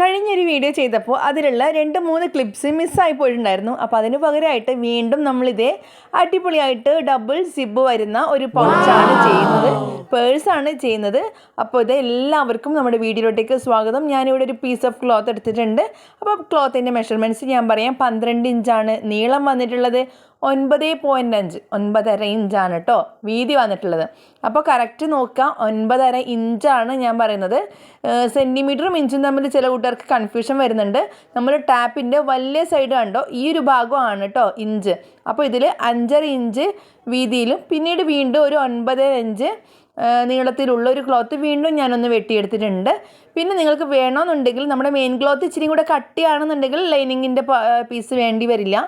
കഴിഞ്ഞൊരു വീഡിയോ ചെയ്തപ്പോൾ അതിലുള്ള രണ്ട് മൂന്ന് ക്ലിപ്സ് മിസ്സായി പോയിട്ടുണ്ടായിരുന്നു. അപ്പോൾ അതിന് പകരമായിട്ട് വീണ്ടും നമ്മളിതേ അടിപൊളിയായിട്ട് ഡബിൾ സിബ് വരുന്ന ഒരു പൗച്ചാണ് ചെയ്യുന്നത് പേഴ്സാണ് ചെയ്യുന്നത്. അപ്പോൾ ഇത് എല്ലാവർക്കും നമ്മുടെ വീഡിയോയിലോട്ടേക്ക് സ്വാഗതം. ഞാനിവിടെ ഒരു പീസ് ഓഫ് ക്ലോത്ത് എടുത്തിട്ടുണ്ട്. അപ്പോൾ ക്ലോത്തിന്റെ മെഷർമെന്റ്സ് ഞാൻ പറയാം. പന്ത്രണ്ട് ഇഞ്ചാണ് നീളം വന്നിട്ടുള്ളത്. ഒൻപത് പോയിന്റ് അഞ്ച് ഒൻപതര ഇഞ്ചാണ് കേട്ടോ വീതി വന്നിട്ടുള്ളത്. അപ്പോൾ കറക്റ്റ് നോക്കുക ഒൻപതര ഇഞ്ചാണ് ഞാൻ പറയുന്നത്. സെന്റിമീറ്ററും ഇഞ്ചും തമ്മിൽ ചില കൂട്ടുകാർക്ക് കൺഫ്യൂഷൻ വരുന്നുണ്ട്. നമ്മൾ ടാപ്പിന്റെ വലിയ സൈഡ് കണ്ടോ ഈ ഒരു ഭാഗമാണ് കേട്ടോ ഇഞ്ച്. അപ്പോൾ ഇതിൽ അഞ്ചര ഇഞ്ച് വീതിയിലും പിന്നീട് വീണ്ടും ഒരു ഒൻപത് ഇഞ്ച് നീളത്തിലുള്ള ഒരു ക്ലോത്ത് വീണ്ടും ഞാനൊന്ന് വെട്ടിയെടുത്തിട്ടുണ്ട്. പിന്നെ നിങ്ങൾക്ക് വേണമെന്നുണ്ടെങ്കിൽ നമ്മുടെ മെയിൻ ക്ലോത്ത് ഇച്ചിരി കൂടെ കട്ടിയാണെന്നുണ്ടെങ്കിൽ ലൈനിങ്ങിന്റെ പീസ് വേണ്ടി വരില്ല.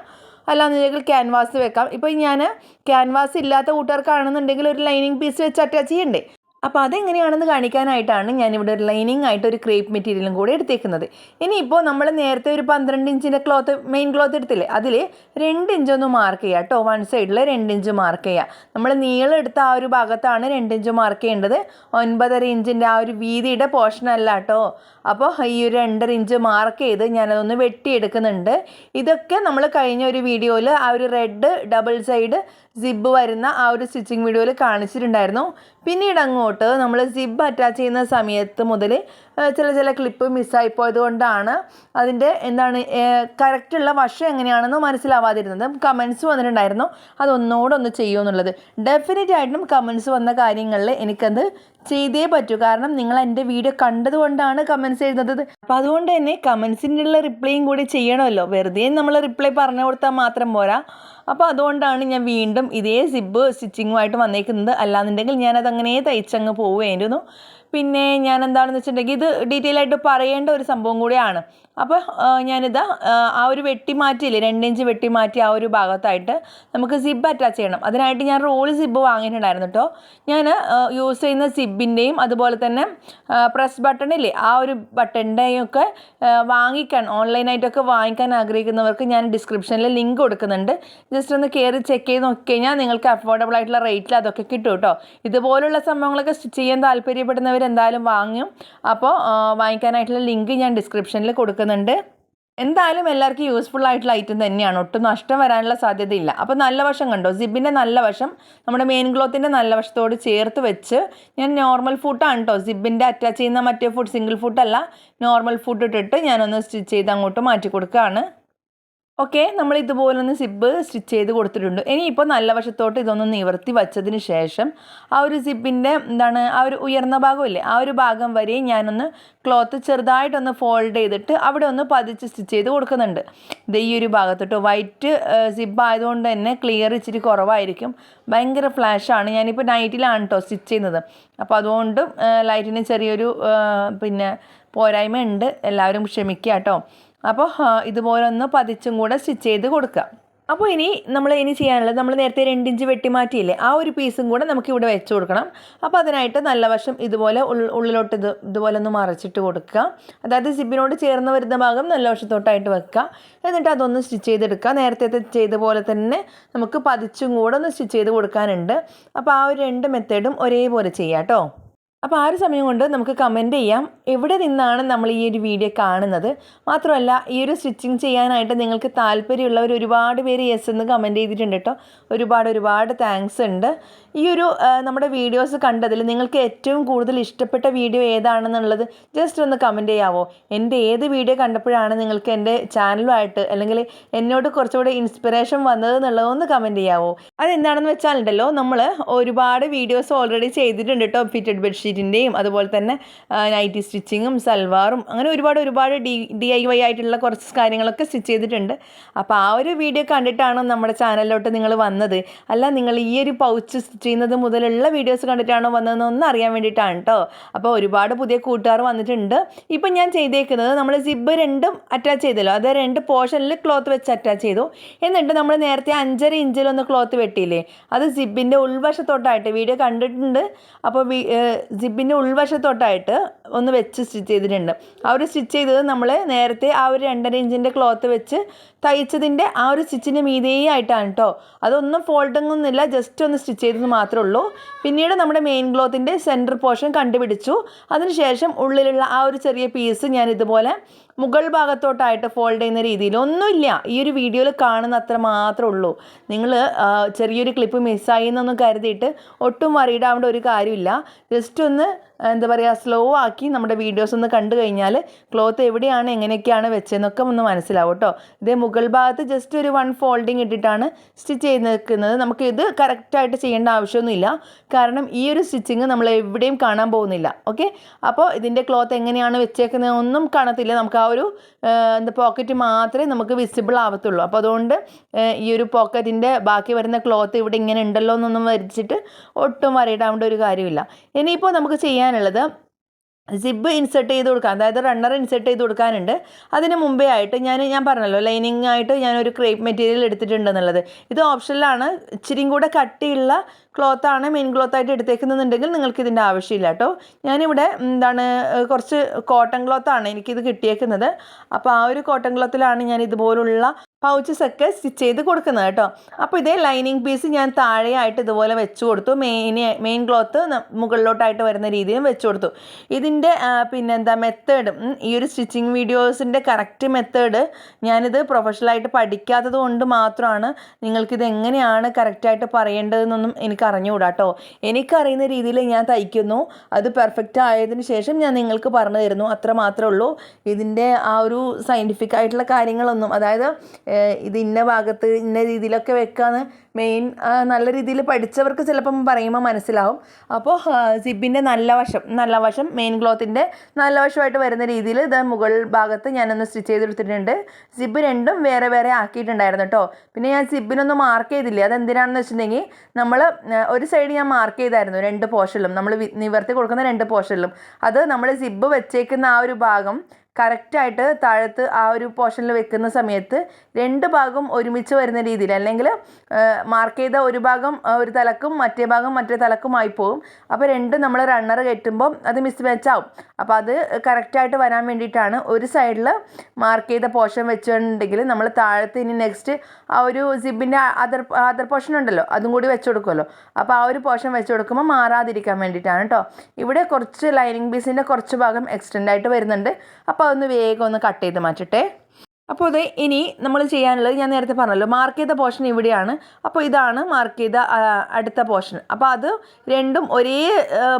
അല്ലാന്നുണ്ടെങ്കിൽ ക്യാൻവാസ് വെക്കാം. ഇപ്പോൾ ഞാൻ ക്യാൻവാസ് ഇല്ലാത്ത കൂട്ടുകാർക്കാണെന്നുണ്ടെങ്കിൽ ഒരു ലൈനിങ് പീസ് വെച്ച് അറ്റാച്ച് ചെയ്യണ്ടേ? അപ്പോൾ അതെങ്ങനെയാണെന്ന് കാണിക്കാനായിട്ടാണ് ഞാനിവിടെ ഒരു ലൈനിങ് ആയിട്ട് ഒരു ക്രേപ്പ് മെറ്റീരിയലും കൂടി എടുത്തേക്കുന്നത്. ഇനിയിപ്പോൾ നമ്മൾ നേരത്തെ ഒരു പന്ത്രണ്ട് ഇഞ്ചിന്റെ ക്ലോത്ത് മെയിൻ ക്ലോത്ത് എടുത്തില്ലേ? അതിൽ രണ്ട് ഇഞ്ച് ഒന്ന് മാർക്ക് ചെയ്യുക കേട്ടോ വൺ സൈഡിൽ രണ്ട് ഇഞ്ച് മാർക്ക് ചെയ്യുക നമ്മൾ നീളം എടുത്ത ആ ഒരു ഭാഗത്താണ് രണ്ട് ഇഞ്ച് മാർക്ക് ചെയ്യേണ്ടത്. ഒൻപതര ഇഞ്ചിന്റെ ആ ഒരു വീതിയുടെ പോർഷൻ അല്ല കേട്ടോ അപ്പോൾ ഈ ഒരു രണ്ടര ഇഞ്ച് മാർക്ക് ചെയ്ത് ഞാനതൊന്ന് വെട്ടിയെടുക്കുന്നുണ്ട്. ഇതൊക്കെ നമ്മൾ കഴിഞ്ഞ ഒരു വീഡിയോയിൽ ആ ഒരു റെഡ് ഡബിൾ സൈഡ് സിബ് വരുന്ന ആ ഒരു സ്റ്റിച്ചിങ് വീഡിയോയിൽ കാണിച്ചിട്ടുണ്ടായിരുന്നു. പിന്നീട് അങ്ങോട്ട് നമ്മൾ സിബ് അറ്റാച്ച് ചെയ്യുന്ന സമയത്ത് മുതൽ ചില ചില ക്ലിപ്പ് മിസ്സായി പോയത് കൊണ്ടാണ് അതിന്റെ എന്താണ് കറക്റ്റുള്ള വശം എങ്ങനെയാണെന്ന് മനസ്സിലാവാതിരുന്നത്. കമൻസ് വന്നിട്ടുണ്ടായിരുന്നു. അതൊന്നുകൂടെ ഒന്ന് ചെയ്യുമെന്നുള്ളത്. ഡെഫിനറ്റ് ആയിട്ടും കമൻസ് വന്ന കാര്യങ്ങളിൽ എനിക്കത് ചെയ്തേ പറ്റൂ. കാരണം നിങ്ങൾ എന്റെ വീഡിയോ കണ്ടതുകൊണ്ടാണ് കമൻസ് എഴുതുന്നത്. അപ്പോൾ അതുകൊണ്ട് തന്നെ കമൻസിനുള്ള റിപ്ലൈയും കൂടി ചെയ്യണമല്ലോ. വെറുതെ നമ്മൾ റിപ്ലൈ പറഞ്ഞു കൊടുത്താൽ മാത്രം പോരാ. അപ്പോൾ അതുകൊണ്ടാണ് ഞാൻ വീണ്ടും ഇതേ സിബ് സ്റ്റിച്ചിങ്ങുമായിട്ട് വന്നേക്കുന്നത്. അല്ലാന്നുണ്ടെങ്കിൽ ഞാനതങ്ങനെ തയ്ച്ചങ്ങ് പോവുമായിരുന്നു പിന്നെ ഞാൻ എന്താണെന്ന് വെച്ചിട്ടുണ്ടെങ്കിൽ ഇത് ഡീറ്റെയിൽ ആയിട്ട് പറയേണ്ട ഒരു സംഭവം കൂടിയാണ്. അപ്പോൾ ഞാനിത് ആ ഒരു വെട്ടി മാറ്റിയില്ലേ രണ്ടിഞ്ച് വെട്ടി മാറ്റി ആ ഒരു ഭാഗത്തായിട്ട് നമുക്ക് സിബ് അറ്റാച്ച് ചെയ്യണം. അതിനായിട്ട് ഞാൻ റോൾ സിബ് വാങ്ങിയിട്ടുണ്ടായിരുന്നു കേട്ടോ ഞാൻ യൂസ് ചെയ്യുന്ന സിബിന്റെയും അതുപോലെ തന്നെ പ്രസ് ബട്ടണില്ലേ ആ ഒരു ബട്ടണിന്റെയും ഒക്കെ വാങ്ങിക്കാൻ ഓൺലൈനായിട്ടൊക്കെ വാങ്ങിക്കാൻ ആഗ്രഹിക്കുന്നവർക്ക് ഞാൻ ഡിസ്ക്രിപ്ഷനിൽ ലിങ്ക് കൊടുക്കുന്നുണ്ട്. ജസ്റ്റ് ഒന്ന് കയറി ചെക്ക് ചെയ്ത് നോക്കി കഴിഞ്ഞാൽ നിങ്ങൾക്ക് അഫോർഡബിൾ ആയിട്ടുള്ള റേറ്റിൽ അതൊക്കെ കിട്ടും കേട്ടോ ഇതുപോലുള്ള സംഭവങ്ങളൊക്കെ സ്റ്റിച്ച് ചെയ്യാൻ താല്പര്യപ്പെടുന്നവർ എന്തായാലും വാങ്ങും അപ്പോൾ വാങ്ങിക്കാനായിട്ടുള്ള ലിങ്ക് ഞാൻ ഡിസ്ക്രിപ്ഷനിൽ കൊടുക്കുന്നുണ്ട്. എന്തായാലും എല്ലാവർക്കും യൂസ്ഫുൾ ആയിട്ടുള്ള ഐറ്റം തന്നെയാണ്. ഒട്ടും നഷ്ടം വരാനുള്ള സാധ്യതയില്ല. അപ്പോൾ നല്ല വശം കണ്ടോ? സിബിന്റെ നല്ല വശം. നമ്മുടെ മെയിൻ ക്ലോത്തിന്റെ നല്ല വശത്തോട് ചേർത്ത് വെച്ച് ഞാൻ നോർമൽ ഫുട്ടാണ് കേട്ടോ സിബിന്റെ അറ്റാച്ച് ചെയ്യുന്ന മറ്റേ ഫുഡ് സിംഗിൾ ഫുട്ടല്ല നോർമൽ ഫുഡ് ഇട്ടിട്ട് ഞാനൊന്ന് സ്റ്റിച്ച് ചെയ്ത് അങ്ങോട്ട് മാറ്റി കൊടുക്കുകയാണ്. ഓക്കെ നമ്മൾ ഇതുപോലൊന്ന് സിബ്ബ് സ്റ്റിച്ച് ചെയ്ത് കൊടുത്തിട്ടുണ്ട്. ഇനിയിപ്പോൾ നല്ല വശത്തോട്ട് ഇതൊന്ന് നിവർത്തി വച്ചതിന് ശേഷം ആ ഒരു സിബിന്റെ എന്താണ് ആ ഒരു ഉയർന്ന ഭാഗമില്ലേ ആ ഒരു ഭാഗം വരെ ഞാനൊന്ന് ക്ലോത്ത് ചെറുതായിട്ടൊന്ന് ഫോൾഡ് ചെയ്തിട്ട് അവിടെ ഒന്ന് പതിച്ച് സ്റ്റിച്ച് ചെയ്ത് കൊടുക്കുന്നുണ്ട്. ഇത് ഈ ഒരു ഭാഗത്തോട്ട് വൈറ്റ് സിബ് ആയതുകൊണ്ട് തന്നെ ക്ലിയർ ഇച്ചിരി കുറവായിരിക്കും. ഭയങ്കര ഫ്ലാഷാണ് ഞാനിപ്പോൾ നൈറ്റിലാണ് കേട്ടോ സ്റ്റിച്ച് ചെയ്യുന്നത്. അപ്പോൾ അതുകൊണ്ടും ലൈറ്റിന് ചെറിയൊരു പിന്നെ പോരായ്മ ഉണ്ട് എല്ലാവരും ക്ഷമിക്കുക കേട്ടോ അപ്പോൾ ഇതുപോലെ ഒന്ന് പതിച്ചും കൂടെ സ്റ്റിച്ച് ചെയ്ത് കൊടുക്കുക. അപ്പോൾ ഇനി നമ്മൾ ഇനി ചെയ്യാനുള്ളത് നമ്മൾ നേരത്തെ രണ്ട് ഇഞ്ച് വെട്ടി മാറ്റിയില്ലേ ആ ഒരു പീസും കൂടെ നമുക്ക് ഇവിടെ വെച്ച് കൊടുക്കണം. അപ്പോൾ അതിനായിട്ട് നല്ല വശം ഇതുപോലെ ഉള്ളിലോട്ട് ഇത് ഇതുപോലെ ഒന്ന് മറച്ചിട്ട് കൊടുക്കുക. അതായത് സിബിനോട് ചേർന്ന് വരുന്ന ഭാഗം നല്ല വശത്തോട്ടായിട്ട് വെക്കുക. എന്നിട്ട് അതൊന്ന് സ്റ്റിച്ച് ചെയ്തെടുക്കുക. നേരത്തെ ചെയ്ത പോലെ തന്നെ നമുക്ക് പതിച്ചും കൂടെ ഒന്ന് സ്റ്റിച്ച് ചെയ്ത് കൊടുക്കാനുണ്ട്. അപ്പോൾ ആ ഒരു രണ്ട് മെത്തേഡും ഒരേപോലെ ചെയ്യാം കേട്ടോ. അപ്പോൾ ആ ഒരു സമയം കൊണ്ട് നമുക്ക് കമന്റ് ചെയ്യാം. എവിടെ നിന്നാണ് നമ്മൾ ഈ ഒരു വീഡിയോ കാണുന്നത്? മാത്രമല്ല ഈ ഒരു സ്റ്റിച്ചിങ് ചെയ്യാനായിട്ട് നിങ്ങൾക്ക് താല്പര്യമുള്ളവർ ഒരുപാട് പേര് യെസ് എന്ന് കമന്റ് ചെയ്തിട്ടുണ്ട് കേട്ടോ. ഒരുപാട് ഒരുപാട് താങ്ക്സ് ഉണ്ട്. ഈ ഒരു നമ്മുടെ വീഡിയോസ് കണ്ടതിൽ നിങ്ങൾക്ക് ഏറ്റവും കൂടുതൽ ഇഷ്ടപ്പെട്ട വീഡിയോ ഏതാണെന്നുള്ളത് ജസ്റ്റ് ഒന്ന് കമന്റ് ചെയ്യാവോ? എന്റെ ഏത് വീഡിയോ കണ്ടപ്പോഴാണ് നിങ്ങൾക്ക് എന്റെ ചാനലുമായിട്ട് അല്ലെങ്കിൽ എന്നോട് കുറച്ചുകൂടെ ഇൻസ്പിറേഷൻ വന്നത് എന്നുള്ളതൊന്ന് കമന്റ് ചെയ്യാവോ? അതെന്താണെന്ന് വെച്ചാലുണ്ടല്ലോ നമ്മൾ ഒരുപാട് വീഡിയോസ് ഓൾറെഡി ചെയ്തിട്ടുണ്ട് കേട്ടോ. ഫിറ്റഡ് ബെഡ്ഷീറ്റിന്റെയും അതുപോലെ തന്നെ നൈറ്റി സ്റ്റിച്ചിങ്ങും സൽവാറും അങ്ങനെ ഒരുപാട് ഒരുപാട് ഡി ഡി ഐ വൈ ആയിട്ടുള്ള കുറച്ച് കാര്യങ്ങളൊക്കെ സ്റ്റിച്ച് ചെയ്തിട്ടുണ്ട്. അപ്പോൾ ആ ഒരു വീഡിയോ കണ്ടിട്ടാണ് നമ്മുടെ ചാനലിലോട്ട് നിങ്ങൾ വന്നത്. അല്ല നിങ്ങൾ ഈ ഒരു പൗച്ച് സ്റ്റിച്ച് ചെയ്യുന്നത് മുതലുള്ള വീഡിയോസ് കണ്ടിട്ടാണോ വന്നതെന്ന് ഒന്ന് അറിയാൻ വേണ്ടിയിട്ടാണ് കേട്ടോ അപ്പോൾ ഒരുപാട് പുതിയ കൂട്ടുകാർ വന്നിട്ടുണ്ട്. ഇപ്പം ഞാൻ ചെയ്തേക്കുന്നത് നമ്മൾ സിബ് രണ്ടും അറ്റാച്ച് ചെയ്തല്ലോ. അത് രണ്ട് പോർഷനിൽ ക്ലോത്ത് വെച്ച് അറ്റാച്ച് ചെയ്തു. എന്നിട്ട് നമ്മൾ നേരത്തെ അഞ്ചര ഇഞ്ചിലൊന്ന് ക്ലോത്ത് വെട്ടിയില്ലേ? അത് സിബിന്റെ ഉൾവശത്തോട്ടായിട്ട് വീഡിയോ കണ്ടിട്ടുണ്ട്. അപ്പോൾ സിബിന്റെ ഉൾവശത്തോട്ടായിട്ട് ഒന്ന് വെച്ച് സ്റ്റിച്ച് ചെയ്തിട്ടുണ്ട്. ആ ഒരു സ്റ്റിച്ച് ചെയ്തത് നമ്മൾ നേരത്തെ ആ ഒരു രണ്ടര ഇഞ്ചിന്റെ ക്ലോത്ത് വെച്ച് തയ്ച്ചതിന്റെ ആ ഒരു സ്റ്റിച്ചിന്റെ മീതേ ആയിട്ടാണ് കേട്ടോ അതൊന്നും ഫോൾട്ടൊന്നുമില്ല ജസ്റ്റ് ഒന്ന് സ്റ്റിച്ച് ചെയ്തത് മാത്രമേ ഉള്ളൂ. പിന്നീട് നമ്മുടെ മെയിൻ ക്ലോത്തിന്റെ സെന്റർ പോർഷൻ കണ്ടുപിടിച്ചു. അതിനുശേഷം ഉള്ളിലുള്ള ആ ഒരു ചെറിയ പീസ് ഞാൻ ഇതുപോലെ മുകൾ ഭാഗത്തോട്ടായിട്ട് ഫോൾഡ് ചെയ്യുന്ന രീതിയിൽ ഒന്നുമില്ല. ഈ ഒരു വീഡിയോയിൽ കാണുന്ന അത്ര മാത്രമേ ഉള്ളൂ. നിങ്ങൾ ചെറിയൊരു ക്ലിപ്പ് മിസ്സായി എന്നൊന്നും കരുതിയിട്ട് ഒട്ടും ആവേണ്ട ഒരു കാര്യമില്ല. ജസ്റ്റ് ഒന്ന് എന്താ പറയുക സ്ലോ ആക്കി നമ്മുടെ വീഡിയോസ് ഒന്ന് കണ്ടു കഴിഞ്ഞാൽ ക്ലോത്ത് എവിടെയാണ് എങ്ങനെയൊക്കെയാണ് വെച്ചതെന്നൊക്കെ ഒന്ന് മനസ്സിലാവും കേട്ടോ ഇതേ മുകൾ ഭാഗത്ത് ജസ്റ്റ് ഒരു വൺ ഫോൾഡിങ് ഇട്ടിട്ടാണ് സ്റ്റിച്ച് ചെയ്ത് നിൽക്കുന്നത് നമുക്ക് ഇത് കറക്റ്റായിട്ട് ചെയ്യേണ്ട ആവശ്യമൊന്നുമില്ല. കാരണം ഈ ഒരു സ്റ്റിച്ചിങ് നമ്മൾ എവിടെയും കാണാൻ പോകുന്നില്ല. ഓക്കെ അപ്പോൾ ഇതിന്റെ ക്ലോത്ത് എങ്ങനെയാണ് വെച്ചേക്കുന്നത് ഒന്നും കാണത്തില്ല. നമുക്ക് ആ ഒരു എന്താ പോക്കറ്റ് മാത്രമേ നമുക്ക് വിസിബിൾ ആവത്തുള്ളൂ. അപ്പോൾ അതുകൊണ്ട് ഈ ഒരു പോക്കറ്റിന്റെ ബാക്കി വരുന്ന ക്ലോത്ത് ഇവിടെ ഇങ്ങനെ ഉണ്ടല്ലോ എന്നൊന്നും വരച്ചിട്ട് ഒട്ടും വരയിടാവേണ്ട ഒരു കാര്യമില്ല. ഇനിയിപ്പോൾ നമുക്ക് ചെയ്യാനുള്ളത് സിബ് ഇൻസെർട്ട് ചെയ്ത് കൊടുക്കാൻ അതായത് റണ്ണർ ഇൻസെർട്ട് ചെയ്ത് കൊടുക്കാനുണ്ട്. അതിന് മുമ്പേ ആയിട്ട് ഞാൻ ഞാൻ പറഞ്ഞല്ലോ ലൈനിങ് ആയിട്ട് ഞാനൊരു ക്രേപ്പ് മെറ്റീരിയൽ എടുത്തിട്ടുണ്ടെന്നുള്ളത് ഇത് ഓപ്ഷനിലാണ് ഇച്ചിരിയും കൂടെ കട്ടിയുള്ള ക്ലോത്താണ് മെയിൻ ക്ലോത്ത് ആയിട്ട് എടുത്തേക്കുന്നുണ്ടെങ്കിൽ നിങ്ങൾക്ക് ഇതിന്റെ ആവശ്യമില്ല കേട്ടോ. ഞാനിവിടെ എന്താണ് കുറച്ച് കോട്ടൺ ക്ലോത്താണ് എനിക്കിത് കിട്ടിയേക്കുന്നത്. അപ്പോൾ ആ ഒരു കോട്ടൺ ക്ലോത്തിലാണ് ഞാൻ ഇതുപോലുള്ള പൗച്ചസ് ഒക്കെ സ്റ്റിച്ച് ചെയ്ത് കൊടുക്കുന്നത് കേട്ടോ. അപ്പോൾ ഇതേ ലൈനിങ് പീസ് ഞാൻ താഴെയായിട്ട് ഇതുപോലെ വെച്ച് കൊടുത്തു. മെയിൻ മെയിൻ ക്ലോത്ത് മുകളിലോട്ടായിട്ട് വരുന്ന രീതിയിലും വെച്ച് കൊടുത്തു. ഇതിന്റെ പിന്നെന്താ മെത്തേഡ് ഈ ഒരു സ്റ്റിച്ചിങ് വീഡിയോസിന്റെ കറക്റ്റ് മെത്തേഡ് ഞാനിത് പ്രൊഫഷണലായിട്ട് പഠിക്കാത്തത് കൊണ്ട് മാത്രമാണ് നിങ്ങൾക്കിത് എങ്ങനെയാണ് കറക്റ്റായിട്ട് പറയേണ്ടതെന്നൊന്നും എനിക്ക് അറിഞ്ഞുകൂടാ കേട്ടോ. എനിക്കറിയുന്ന രീതിയിൽ ഞാൻ തയ്ക്കുന്നു. അത് പെർഫെക്റ്റ് ആയതിനു ശേഷം ഞാൻ നിങ്ങൾക്ക് പറഞ്ഞു തരുന്നു. അത്ര മാത്രമേ ഉള്ളൂ. ഇതിന്റെ ആ ഒരു സയന്റിഫിക് ആയിട്ടുള്ള കാര്യങ്ങളൊന്നും അതായത് ഇത് ഇന്ന ഭാഗത്ത് ഇന്ന രീതിയിലൊക്കെ വെക്കാന്ന് മെയിൻ നല്ല രീതിയിൽ പഠിച്ചവർക്ക് ചിലപ്പം പറയുമ്പോൾ മനസ്സിലാവും. അപ്പോൾ സിബിന്റെ നല്ല വശം നല്ല വശം മെയിൻ ക്ലോത്തിന്റെ നല്ല വശമായിട്ട് വരുന്ന രീതിയിൽ ഇത് മുകൾ ഭാഗത്ത് ഞാനൊന്ന് സ്റ്റിച്ച് ചെയ്തെടുത്തിട്ടുണ്ട്. സിബ് രണ്ടും വേറെ വേറെ ആക്കിയിട്ടുണ്ടായിരുന്നു കേട്ടോ. പിന്നെ ഞാൻ സിബിനൊന്നും മാർക്ക് ചെയ്തില്ല. അതെന്തിനാണെന്ന് വെച്ചിട്ടുണ്ടെങ്കിൽ നമ്മൾ ഒരു സൈഡ് ഞാൻ മാർക്ക് ചെയ്തായിരുന്നു രണ്ട് പോർഷനിലും നമ്മൾ നിവർത്തി കൊടുക്കുന്ന രണ്ട് പോർഷനിലും അത് നമ്മൾ സിബ് വെച്ചേക്കുന്ന ആ ഒരു ഭാഗം കറക്റ്റായിട്ട് താഴത്ത് ആ ഒരു പോർഷനിൽ വെക്കുന്ന സമയത്ത് രണ്ട് ഭാഗം ഒരുമിച്ച് വരുന്ന രീതിയിൽ അല്ലെങ്കിൽ മാർക്ക് ചെയ്ത ഒരു ഭാഗം ഒരു തലക്കും മറ്റേ ഭാഗം മറ്റേ തലക്കുമായി പോകും അപ്പോൾ രണ്ട് നമ്മൾ റണ്ണർ കയറ്റുമ്പോൾ അത് മിസ് മാച്ച് ആവും. അപ്പോൾ അത് കറക്റ്റായിട്ട് വരാൻ വേണ്ടിയിട്ടാണ് ഒരു സൈഡിൽ മാർക്ക് ചെയ്ത പോർഷൻ വെച്ചിട്ടുണ്ടെങ്കിൽ നമ്മൾ താഴത്ത് ഇനി നെക്സ്റ്റ് ആ ഒരു സിബിന്റെ അതർ അതർ പോർഷൻ ഉണ്ടല്ലോ അതും കൂടി വെച്ച് കൊടുക്കുമല്ലോ. അപ്പോൾ ആ ഒരു പോർഷൻ വെച്ച് കൊടുക്കുമ്പോൾ മാറാതിരിക്കാൻ വേണ്ടിയിട്ടാണ് കേട്ടോ ഇവിടെ കുറച്ച് ലൈനിങ് പീസിന്റെ കുറച്ച് ഭാഗം എക്സ്റ്റെൻഡ് ആയിട്ട് വരുന്നുണ്ട്. അപ്പോൾ അതൊന്ന് വേഗം ഒന്ന് കട്ട് ചെയ്ത് മാറ്റട്ടെ. അപ്പോൾ ഇത് ഇനി നമ്മൾ ചെയ്യാനുള്ളത് ഞാൻ നേരത്തെ പറഞ്ഞല്ലോ മാർക്ക് ചെയ്ത പോർഷൻ ഇവിടെയാണ്. അപ്പോൾ ഇതാണ് മാർക്ക് ചെയ്ത അടുത്ത പോർഷൻ അപ്പോൾ അത് രണ്ടും ഒരേ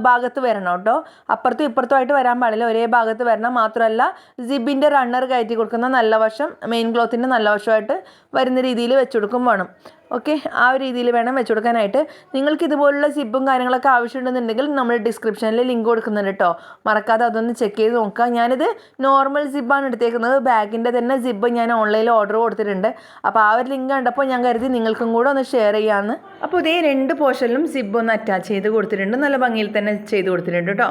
ഭാഗത്ത് വരണം കേട്ടോ. അപ്പുറത്തും ഇപ്പുറത്തുമായിട്ട് വരാൻ പാടില്ല ഒരേ ഭാഗത്ത് വരണം. മാത്രമല്ല സിബിന്റെ റണ്ണർ കയറ്റി കൊടുക്കുന്ന നല്ല വശം മെയിൻ ക്ലോത്തിന്റെ നല്ല വശമായിട്ട് വരുന്ന രീതിയിൽ വെച്ച് കൊടുക്കും വേണം. ഓക്കെ ആ ഒരു രീതിയിൽ വേണം വെച്ച് കൊടുക്കാനായിട്ട്. നിങ്ങൾക്ക് ഇതുപോലുള്ള സിബും കാര്യങ്ങളൊക്കെ ആവശ്യമുണ്ടെന്നുണ്ടെങ്കിൽ നമ്മൾ ഡിസ്ക്രിപ്ഷനിൽ ലിങ്ക് കൊടുക്കുന്നുണ്ട് കേട്ടോ മറക്കാതെ അതൊന്ന് ചെക്ക് ചെയ്ത് നോക്കുക. ഞാനിത് നോർമൽ സിബാണ് എടുത്തേക്കുന്നത്. ബാഗിന്റെ തന്നെ സിബ് ഞാൻ ഓൺലൈനിൽ ഓർഡർ കൊടുത്തിട്ടുണ്ട്. അപ്പോൾ ആ ഒരു ലിങ്ക് കണ്ടപ്പോൾ ഞാൻ കരുതി നിങ്ങൾക്കും കൂടെ ഒന്ന് ഷെയർ ചെയ്യാമെന്ന് അപ്പോൾ ഇതേ രണ്ട് പോർഷനിലും സിബ് ഒന്ന് അറ്റാച്ച് ചെയ്ത് കൊടുത്തിട്ടുണ്ട്. നല്ല ഭംഗിയിൽ തന്നെ ചെയ്ത് കൊടുത്തിട്ടുണ്ട് കേട്ടോ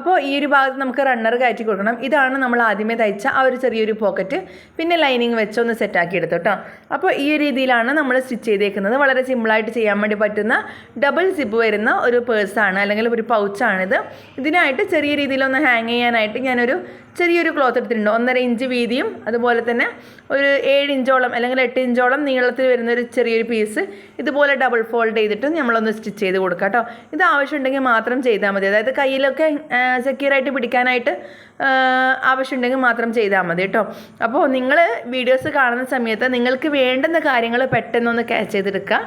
അപ്പോൾ ഈ ഒരു ഭാഗത്ത് നമുക്ക് റണ്ണർ കയറ്റി കൊടുക്കണം. ഇതാണ് നമ്മൾ ആദ്യമേ തയ്ച്ച ആ ഒരു ചെറിയൊരു പോക്കറ്റ് പിന്നെ ലൈനിങ് വെച്ച് ഒന്ന് സെറ്റാക്കി എടുത്തു കേട്ടോ അപ്പോൾ ഈ രീതിയിലാണ് നമ്മൾ സ്റ്റിച്ച് ചെയ്തേക്കുന്നത്. വളരെ സിമ്പിളായിട്ട് ചെയ്യാൻ വേണ്ടി പറ്റുന്ന ഡബിൾ സിബ് വരുന്ന ഒരു പേഴ്സാണ് അല്ലെങ്കിൽ ഒരു പൗച്ചാണിത് ഇതിനായിട്ട് ചെറിയ രീതിയിലൊന്ന് ഹാങ് ചെയ്യാനായിട്ട് ഞാനൊരു ചെറിയൊരു ക്ലോത്ത് എടുത്തിട്ടുണ്ട്. ഒന്നര ഇഞ്ച് വീതിയും അതുപോലെ തന്നെ ഒരു ഏഴ് ഇഞ്ചോളം അല്ലെങ്കിൽ എട്ട് ഇഞ്ചോളം നീളത്തിൽ വരുന്ന ഒരു ചെറിയൊരു പീസ് ഇതുപോലെ ഡബിൾ ഫോൾഡ് ചെയ്തിട്ട് നമ്മളൊന്ന് സ്റ്റിച്ച് ചെയ്ത് കൊടുക്കാം കേട്ടോ. ഇത് ആവശ്യമുണ്ടെങ്കിൽ മാത്രം ചെയ്താൽ മതി. അതായത് കയ്യിലൊക്കെ സെക്യൂറായിട്ട് പിടിക്കാനായിട്ട് ആവശ്യമുണ്ടെങ്കിൽ മാത്രം ചെയ്താൽ മതി കേട്ടോ. അപ്പോൾ നിങ്ങൾ വീഡിയോസ് കാണുന്ന സമയത്ത് നിങ്ങൾക്ക് വേണ്ടുന്ന കാര്യങ്ങൾ പെട്ടെന്നൊന്ന് ക്യാച്ച് ചെയ്തെടുക്കുക.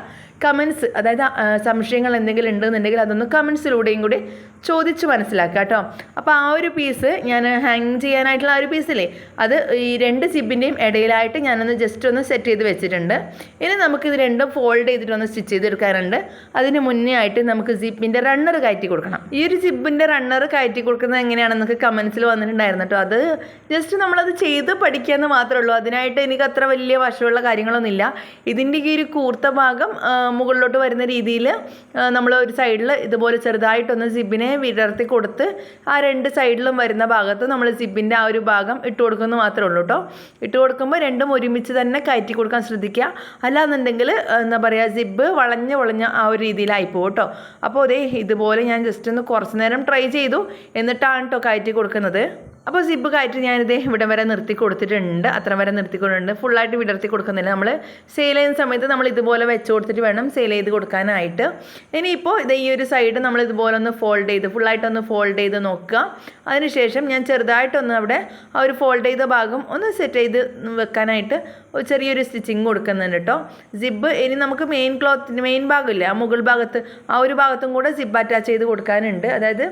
കമൻസ് അതായത് സംശയങ്ങൾ എന്തെങ്കിലും ഉണ്ടെന്നുണ്ടെങ്കിൽ അതൊന്ന് കമൻസിലൂടെയും കൂടി ചോദിച്ച് മനസ്സിലാക്കുക കേട്ടോ. അപ്പോൾ ആ ഒരു പീസ് ഞാൻ ഹാങ് ചെയ്യാനായിട്ടുള്ള ആ ഒരു പീസില്ലേ അത് ഈ രണ്ട് സിബിന്റെയും ഇടയിലായിട്ട് ഞാനൊന്ന് ജസ്റ്റ് ഒന്ന് സെറ്റ് ചെയ്ത് വെച്ചിട്ടുണ്ട്. ഇനി നമുക്ക് ഇത് രണ്ടും ഫോൾഡ് ചെയ്തിട്ടൊന്ന് സ്റ്റിച്ച് ചെയ്തെടുക്കാനുണ്ട് അതിന് മുന്നേ ആയിട്ട് നമുക്ക് സിബിന്റെ റണ്ണർ കയറ്റി കൊടുക്കണം. ഈ ഒരു സിബിന്റെ റണ്ണർ കയറ്റി കൊടുക്കുന്നത് എങ്ങനെയാണെന്നൊക്കെ കമൻസിൽ വന്നിട്ടുണ്ടായിരുന്നു കേട്ടോ. അത് ജസ്റ്റ് നമ്മളത് ചെയ്ത് പഠിക്കാമെന്ന് മാത്രമേ ഉള്ളൂ. അതിനായിട്ട് എനിക്ക് അത്ര വലിയ വശമുള്ള കാര്യങ്ങളൊന്നുമില്ല. ഇതിന്റെ ഈ ഒരു കൂർത്ത ഭാഗം മുകളിലോട്ട് വരുന്ന രീതിയിൽ നമ്മൾ ഒരു സൈഡിൽ ഇതുപോലെ ചെറുതായിട്ടൊന്ന് സിബിനെ വിടർത്തി കൊടുത്ത് ആ രണ്ട് സൈഡിലും വരുന്ന ഭാഗത്ത് നമ്മൾ സിബിന്റെ ആ ഒരു ഭാഗം ഇട്ട് കൊടുക്കുന്നത് മാത്രമേ ഉള്ളൂ കേട്ടോ ഇട്ട് കൊടുക്കുമ്പോൾ രണ്ടും ഒരുമിച്ച് തന്നെ കയറ്റി കൊടുക്കാൻ ശ്രദ്ധിക്കുക. അല്ലാന്നുണ്ടെങ്കിൽ എന്താ പറയുക സിബ് വളഞ്ഞ് വളഞ്ഞ ആ ഒരു രീതിയിലായി പോകും കേട്ടോ അപ്പോൾ അതേ ഇതുപോലെ ഞാൻ ജസ്റ്റ് ഒന്ന് കുറച്ച് നേരം ട്രൈ ചെയ്തു. എന്നിട്ടാണ് കേട്ടോ കയറ്റി കൊടുക്കുന്നത്. അപ്പോൾ സിബ് കയറ്റി ഞാനിത് ഇവിടെ വരെ നിർത്തി കൊടുത്തിട്ടുണ്ട്. അത്ര വരെ നിർത്തി കൊടുത്തിട്ടുണ്ട്. ഫുള്ളായിട്ട് വിടർത്തി കൊടുക്കുന്നില്ല. നമ്മൾ സെയിൽ ചെയ്യുന്ന സമയത്ത് നമ്മൾ ഇതുപോലെ വെച്ച് കൊടുത്തിട്ട് വേണം സെയിൽ ചെയ്ത് കൊടുക്കാനായിട്ട്. ഇനിയിപ്പോൾ ഇത് ഈ ഒരു സൈഡ് നമ്മൾ ഇതുപോലെ ഒന്ന് ഫോൾഡ് ചെയ്ത് ഫുള്ളായിട്ടൊന്ന് ഫോൾഡ് ചെയ്ത് നോക്കുക. അതിനുശേഷം ഞാൻ ചെറുതായിട്ടൊന്ന് അവിടെ ആ ഒരു ഫോൾഡ് ചെയ്ത ഭാഗം ഒന്ന് സെറ്റ് ചെയ്ത് വെക്കാനായിട്ട് ഒരു ചെറിയൊരു സ്റ്റിച്ചിങ് കൊടുക്കുന്നുണ്ട് കേട്ടോ സിബ് ഇനി നമുക്ക് മെയിൻ ക്ലോത്തിന് മെയിൻ ഭാഗമില്ലേ ആ മുകൾ ഭാഗത്ത് ആ ഒരു ഭാഗത്തും കൂടെ സിബ് അറ്റാച്ച് ചെയ്ത് കൊടുക്കാനുണ്ട്. അതായത്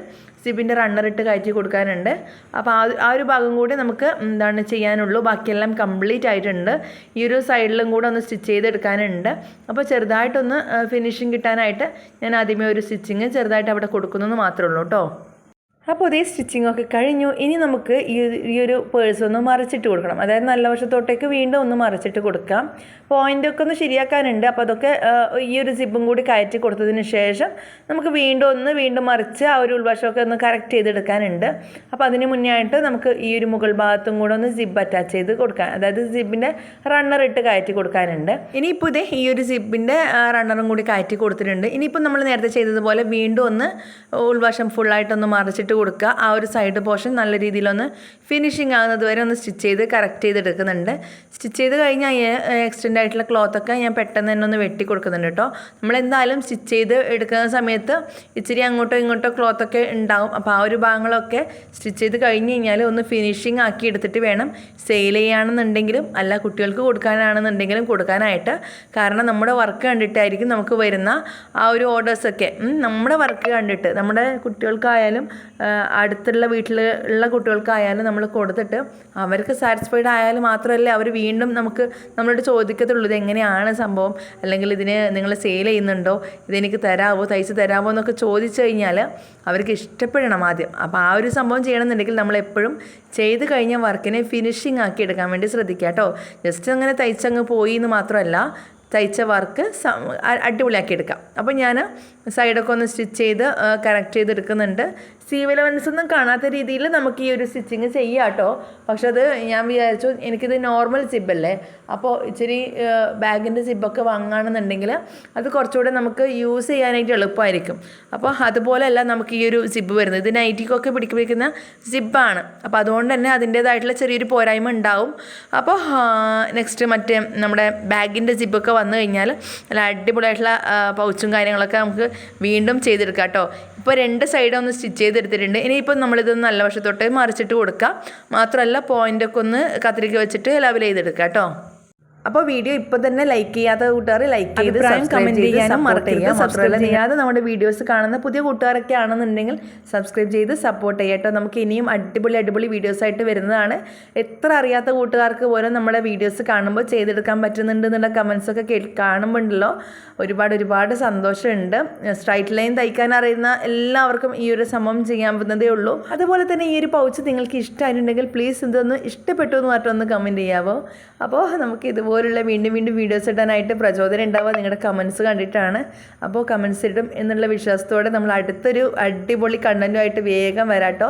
സിബിന്റെ റണ്ണർ ഇട്ട് കയറ്റി കൊടുക്കാനുണ്ട്. അപ്പോൾ ആ ആ ഒരു ഭാഗം കൂടി നമുക്ക് എന്താണ് ചെയ്യാനുള്ളൂ. ബാക്കിയെല്ലാം കംപ്ലീറ്റ് ആയിട്ടുണ്ട്. ഈ ഒരു സൈഡിലും കൂടെ ഒന്ന് സ്റ്റിച്ച് ചെയ്തെടുക്കാനുണ്ട്. അപ്പോൾ ചെറുതായിട്ടൊന്ന് ഫിനിഷിങ് കിട്ടാനായിട്ട് ഞാൻ ആദ്യമേ ഒരു സ്റ്റിച്ചിങ് ചെറുതായിട്ട് അവിടെ കൊടുക്കുന്നു മാത്രമേ ഉള്ളൂ കേട്ടോ. അപ്പോൾ ഇതേ സ്റ്റിച്ചിങ് ഒക്കെ കഴിഞ്ഞു. ഇനി നമുക്ക് ഈ ഈ ഒരു പേഴ്സ് ഒന്ന് മറിച്ചിട്ട് കൊടുക്കണം. അതായത് നല്ല വശത്തോട്ടേക്ക് വീണ്ടും ഒന്ന് മറിച്ചിട്ട് കൊടുക്കാം. പോയിന്റ് ഒക്കെ ഒന്ന് ശരിയാക്കാനുണ്ട്. അപ്പോൾ അതൊക്കെ ഈ ഒരു സിബും കൂടി കയറ്റി കൊടുത്തതിന് ശേഷം നമുക്ക് വീണ്ടും ഒന്ന് വീണ്ടും മറിച്ച് ആ ഒരു ഉൾവശമൊക്കെ ഒന്ന് കറക്റ്റ് ചെയ്തെടുക്കാനുണ്ട്. അപ്പോൾ അതിന് മുന്നേ ആയിട്ട് നമുക്ക് ഈ ഒരു മുകൾ ഭാഗത്തും കൂടെ ഒന്ന് സിബ് അറ്റാച്ച് ചെയ്ത് കൊടുക്കാൻ അതായത് സിബിന്റെ റണ്ണർ ഇട്ട് കയറ്റി കൊടുക്കാനുണ്ട്. ഇനിയിപ്പോൾ ഇതേ ഈ ഒരു സിബിന്റെ റണ്ണറും കൂടി കയറ്റി കൊടുത്തിട്ടുണ്ട്. ഇനിയിപ്പോൾ നമ്മൾ നേരത്തെ ചെയ്തതുപോലെ വീണ്ടും ഒന്ന് ഉൾവശം ഫുള്ളായിട്ടൊന്ന് മറിച്ചിട്ട് കൊടുക്കുക. ആ ഒരു സൈഡ് പോർഷൻ നല്ല രീതിയിലൊന്ന് ഫിനിഷിങ് ആകുന്നത് വരെ ഒന്ന് സ്റ്റിച്ച് ചെയ്ത് കറക്റ്റ് ചെയ്തെടുക്കുന്നുണ്ട്. സ്റ്റിച്ച് ചെയ്ത് കഴിഞ്ഞാൽ എക്സ്റ്റെൻഡ് ആയിട്ടുള്ള ക്ലോത്തൊക്കെ ഞാൻ പെട്ടെന്ന് തന്നെ ഒന്ന് വെട്ടി കൊടുക്കുന്നുണ്ട് കേട്ടോ നമ്മൾ എന്തായാലും സ്റ്റിച്ച് ചെയ്ത് എടുക്കുന്ന സമയത്ത് ഇച്ചിരി അങ്ങോട്ടോ ഇങ്ങോട്ടോ ക്ലോത്തൊക്കെ ഉണ്ടാവും. അപ്പോൾ ആ ഒരു ഭാഗങ്ങളൊക്കെ സ്റ്റിച്ച് ചെയ്ത് കഴിഞ്ഞ് കഴിഞ്ഞാൽ ഒന്ന് ഫിനിഷിങ് ആക്കി എടുത്തിട്ട് വേണം സെയിൽ ചെയ്യുകയാണെന്നുണ്ടെങ്കിലും അല്ല കുട്ടികൾക്ക് കൊടുക്കാനാണെന്നുണ്ടെങ്കിലും കൊടുക്കാനായിട്ട്. കാരണം നമ്മുടെ വർക്ക് കണ്ടിട്ടായിരിക്കും നമുക്ക് വരുന്ന ആ ഒരു ഓർഡേഴ്സൊക്കെ നമ്മുടെ വർക്ക് കണ്ടിട്ട് നമ്മുടെ കുട്ടികൾക്കായാലും അടുത്തുള്ള വീട്ടിൽ ഉള്ള കുട്ടികൾക്കായാലും നമ്മൾ കൊടുത്തിട്ട് അവർക്ക് സാറ്റിസ്ഫൈഡ് ആയാൽ മാത്രമല്ല അവർ വീണ്ടും നമുക്ക് നമ്മളോട് ചോദിക്കത്തുള്ളൂ ഇത് എങ്ങനെയാണ് സംഭവം? അല്ലെങ്കിൽ ഇതിന് നിങ്ങൾ സെയിൽ ചെയ്യുന്നുണ്ടോ? ഇതെനിക്ക് തരാമോ തയ്ച്ച് തരാമോ എന്നൊക്കെ ചോദിച്ചു കഴിഞ്ഞാൽ അവർക്ക് ഇഷ്ടപ്പെടണം ആദ്യം. അപ്പോൾ ആ ഒരു സംഭവം ചെയ്യണമെന്നുണ്ടെങ്കിൽ നമ്മൾ എപ്പോഴും ചെയ്ത് കഴിഞ്ഞ വർക്കിനെ ഫിനിഷിംഗ് ആക്കി എടുക്കാൻ വേണ്ടി ശ്രദ്ധിക്കുക കേട്ടോ. ജസ്റ്റ് അങ്ങനെ തയ്ച്ചങ്ങ് പോയി എന്ന് മാത്രമല്ല തയ്ച്ച വർക്ക് അടിപൊളിയാക്കി എടുക്കാം. അപ്പോൾ ഞാൻ സൈഡൊക്കെ ഒന്ന് സ്റ്റിച്ച് ചെയ്ത് കറക്റ്റ് ചെയ്തെടുക്കുന്നുണ്ട്. എലവൻസ് ഒന്നും കാണാത്ത രീതിയിൽ നമുക്ക് ഈ ഒരു സ്റ്റിച്ചിങ് ചെയ്യാം കേട്ടോ പക്ഷെ അത് ഞാൻ വിചാരിച്ചു എനിക്കിത് നോർമൽ സിബല്ലേ. അപ്പോൾ ഇച്ചിരി ബാഗിന്റെ സിബൊക്കെ വാങ്ങുകയാണെന്നുണ്ടെങ്കിൽ അത് കുറച്ചുകൂടെ നമുക്ക് യൂസ് ചെയ്യാനായിട്ട് എളുപ്പമായിരിക്കും. അപ്പോൾ അതുപോലെയല്ല നമുക്ക് ഈ ഒരു സിബ് വരുന്നത്. ഇത് നൈറ്റിക്കൊക്കെ പിടിക്കുന്ന സിബാണ്. അപ്പോൾ അതുകൊണ്ട് തന്നെ അതിന്റേതായിട്ടുള്ള ചെറിയൊരു പോരായ്മ ഉണ്ടാവും. അപ്പോൾ നെക്സ്റ്റ് മറ്റേ നമ്മുടെ ബാഗിന്റെ സിബൊക്കെ വന്നു കഴിഞ്ഞാൽ നല്ല അടിപൊളിയായിട്ടുള്ള പൗച്ചും കാര്യങ്ങളൊക്കെ നമുക്ക് വീണ്ടും ചെയ്തെടുക്കാം കേട്ടോ. ഇപ്പോൾ രണ്ട് സൈഡും ഒന്ന് സ്റ്റിച്ച് ചെയ്തെടുത്തിട്ടുണ്ട് ഇനിയിപ്പോൾ നമ്മളിതൊന്ന് നല്ല വശത്തോട്ട് മറിച്ചിട്ട് കൊടുക്കുക മാത്രമല്ല പോയിന്റൊക്കെ ഒന്ന് കത്തിരിക്ക വെച്ചിട്ട് ലെവൽ ചെയ്തെടുക്കാം കേട്ടോ. അപ്പോൾ വീഡിയോ ഇപ്പോൾ തന്നെ ലൈക്ക് ചെയ്യാത്ത കൂട്ടുകാർ ലൈക്ക് ചെയ്ത് കമന്റ് കമന്റ് ചെയ്യാനും മറക്കരുത്. സബ്സ്ക്രൈബ് ചെയ്യാതെ നമ്മുടെ വീഡിയോസ് കാണുന്ന പുതിയ കൂട്ടുകാരൊക്കെ ആണെന്നുണ്ടെങ്കിൽ സബ്സ്ക്രൈബ് ചെയ്ത് സപ്പോർട്ട് ചെയ്യട്ടോ നമുക്ക് ഇനിയും അടിപൊളി അടിപൊളി വീഡിയോസ് ആയിട്ട് വരുന്നതാണ്. എത്ര അറിയാത്ത കൂട്ടുകാർക്ക് പോലും നമ്മുടെ വീഡിയോസ് കാണുമ്പോൾ ചെയ്തെടുക്കാൻ പറ്റുന്നുണ്ട് എന്നുള്ള കമൻസ് ഒക്കെ കേൾ കാണുമ്പോൾ ഉണ്ടല്ലോ ഒരുപാട് ഒരുപാട് സന്തോഷമുണ്ട്. സ്ട്രൈറ്റ് ലൈൻ തയ്ക്കാൻ അറിയുന്ന എല്ലാവർക്കും ഈ ഒരു സംഭവം ചെയ്യാൻ പറ്റുന്നതേ ഉള്ളൂ. അതുപോലെ തന്നെ ഈ ഒരു പൗച്ച് നിങ്ങൾക്ക് ഇഷ്ടമായിട്ടുണ്ടെങ്കിൽ പ്ലീസ് ഇതൊന്ന് ഇഷ്ടപ്പെട്ടു എന്ന് പറഞ്ഞിട്ടൊന്ന് കമന്റ് ചെയ്യാവോ? അപ്പോൾ നമുക്ക് ഇതുപോലുള്ള വീണ്ടും വീണ്ടും വീഡിയോസ് ഇടാനായിട്ട് പ്രചോദനം ഉണ്ടാവുക നിങ്ങളുടെ കമൻസ് കണ്ടിട്ടാണ്. അപ്പോൾ കമൻസ് ഇടും എന്നുള്ള വിശ്വാസത്തോടെ നമ്മൾ അടുത്തൊരു അടിപൊളി കണ്ടന്റുമായിട്ട് വേഗം വരാട്ടോ.